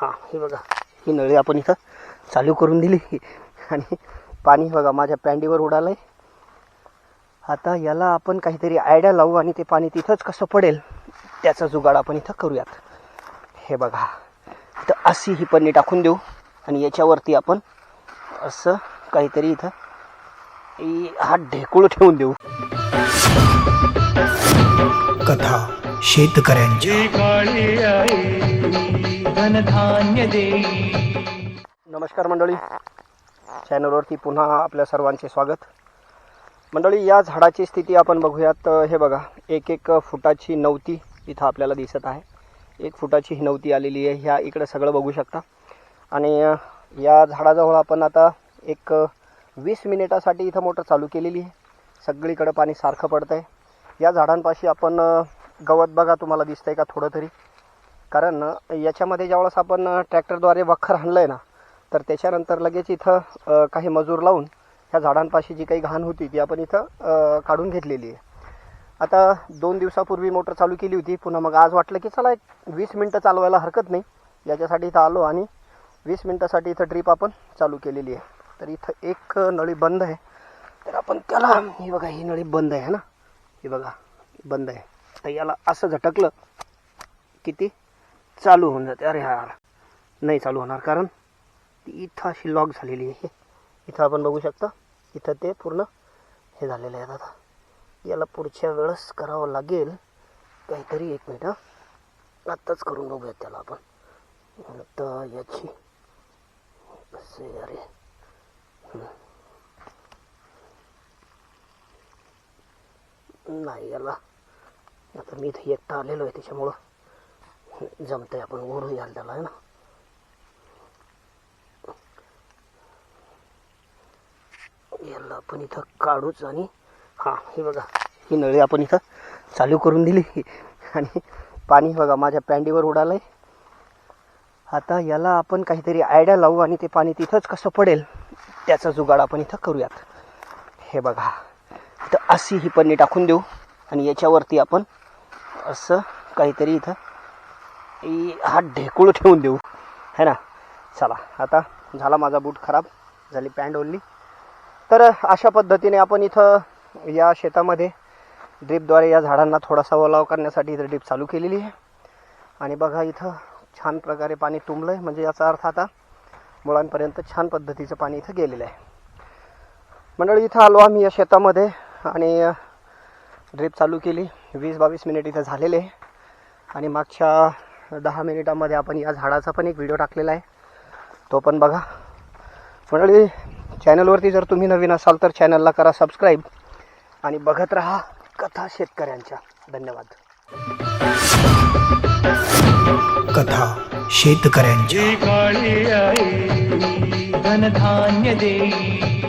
हां हे बघा ही नळी आपण इथं चालू करून दिली. आणि पाणी बघा माझ्या पॅन्डीवर उडालं आहे आता याला आपण काहीतरी आयडिया लावू आणि ते पाणी तिथंच कसं पडेल त्याचा जुगाड आपण इथं करूयात. हे बघा इथं अशी ही पन्नी टाकून देऊ आणि याच्यावरती आपण असं काहीतरी इथं हा ढेकूळ ठेवून देऊ. कथा. शेतकऱ्यांच्या. नमस्कार मंडळी. चॅनलवरती पुन्हा आपल्या सर्वांचे स्वागत. मंडळी या झाडाची स्थिती आपण बघूयात. हे बघा एक एक फुटाची नवती इथं आपल्याला दिसत आहे. एक फुटाची ही नवती आलेली आहे. ह्या इकडं सगळं बघू शकता. आणि या झाडाजवळ आपण आता एक वीस मिनिटासाठी इथं मोटर चालू केलेली आहे. सगळीकडं पाणी सारखं पडतं आहे या झाडांपाशी आपण गवत बघा तुम्हाला दिसतंय का थोडं तरी कारण याच्यामध्ये ज्यावेळेस आपण ट्रॅक्टरद्वारे वखर आणलं आहे ना तर त्याच्यानंतर लगेच इथं काही मजूर लावून ह्या झाडांपाशी जी काही घाण होती ती आपण इथं काढून घेतलेली आहे. आता दोन दिवसापूर्वी मोटर चालू केली होती पुन्हा मग आज वाटलं की चला एक वीस मिनटं चालवायला हरकत नाही. याच्यासाठी इथं आलो आणि वीस मिनटासाठी इथं ड्रीप आपण चालू केलेली आहे. तर इथं एक नळी बंद आहे. तर आपण त्याला ही बघा ही नळी बंद आहे ना? ही बघा बंद आहे. तर याला असं झटकलं की ती चालू होऊन जाते. अरे यार नाही चालू होणार कारण ती इथं अशी लॉक झालेली आहे. इथं आपण बघू शकता इथं ते पूर्ण हे झालेलं आहे. आता याला पुढच्या वेळेस करावं लागेल काहीतरी एक मिनिट आत्ताच करून बघूयात त्याला आपण. आता याची कसं अरे. नाही याला आता मी इथे एकटा आलेलो आहे त्याच्यामुळं जमतंय आपण ओढून यायला त्याला आहे ना? याला आपण इथं काढूच आणि हां हे बघा ही नळी आपण इथं चालू करून दिली. आणि पाणी बघा माझ्या पॅन्डीवर उडालं आहे आता याला आपण काहीतरी आयडिया लावू आणि ते पाणी तिथंच कसं पडेल त्याचा जुगाड आपण इथं करूयात. हे बघा इथं अशी ही पन्नी टाकून देऊ आणि याच्यावरती आपण असं काहीतरी इथं हा ढेकूळ ठेवून देऊ. है ना? चला आता झाला माझा बूट खराब झाली पॅन्ट ओढली. तर अशा पद्धतीने आपण इथं या शेतामध्ये ड्रीपद्वारे या झाडांना थोडासा ओलाव करण्यासाठी इथं ड्रीप चालू केलेली आहे. आणि बघा इथं छान प्रकारे पाणी तुंबलं आहे म्हणजे याचा अर्थ आता मुळांपर्यंत छान पद्धतीचं पाणी इथं गेलेलं आहे. मंडळी इथं आलो आम्ही या शेतामध्ये आणि ड्रीप चालू केली. वीस बावीस मिनिट इथं झालेले आहे. आणि मागच्या दहा मिनिटामध्ये आपण या झाडाचा पण एक व्हिडिओ टाकलेला आहे. तो पण बघा. मंडळी चॅनलवरती जर तुम्ही नवीन असाल तर चॅनलला करा सबस्क्राईब आणि बघत राहा कथा शेतकऱ्यांच्या. धन्यवाद. कथा आई धनधान्य देई.